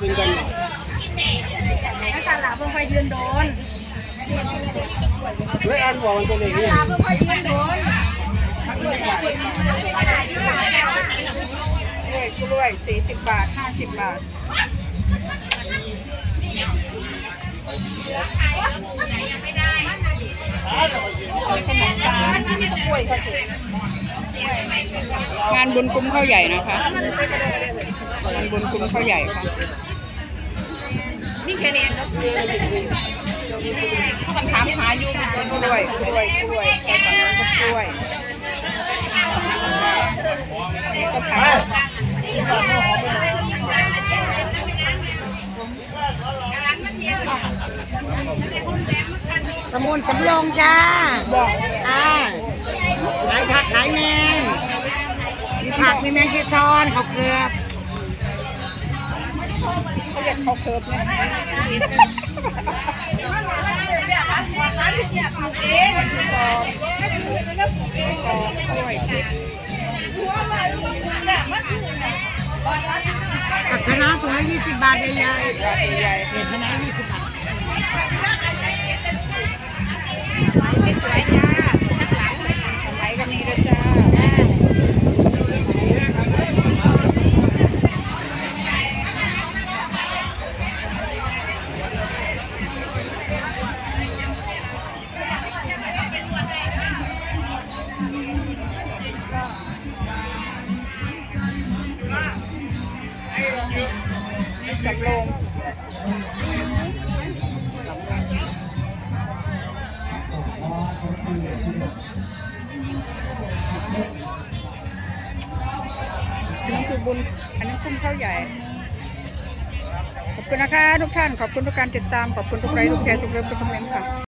กินกันถ้าตลาดเพิ่งไปยืนโดนเลยอันบอกมันตัวเล็กเนี่ยตลาดเพิ่งไปยืนโดนกล้วยกล้วยสี่สิบบาทห้าสิบบาทงานบุญคุ้มข้าวใหญ่นะคะ งานบุญคุ้มข้าวใหญ่ค่ะนี่ แค่นี้เนาะมันถามหาอยู่กล้วยกล้วยกล้วยใครสั่งก็กล้วยนี่ก็ผักตำบลสำโรงจ้าบอกอ่าขายผักขายแมงมีผักมีแมงที่ซ้อนข้าเกลือ เขาเรียกข้าวเคิร์ฟเนี่ยกล้วยผักคะน้าถุงละยี่สิบบาทใหญ่ๆเด็ดคะน้ายี่สิบบาท สำโรงอันนี้คือบุญ อันนี้คุ้มข้าวใหญ่ ขอบคุณนะคะทุกท่าน ขอบคุณทุกการติดตาม ขอบคุณทุกไลค์ทุกแชร์ทุกเลิฟทุกคอมเมนต์ค่ะ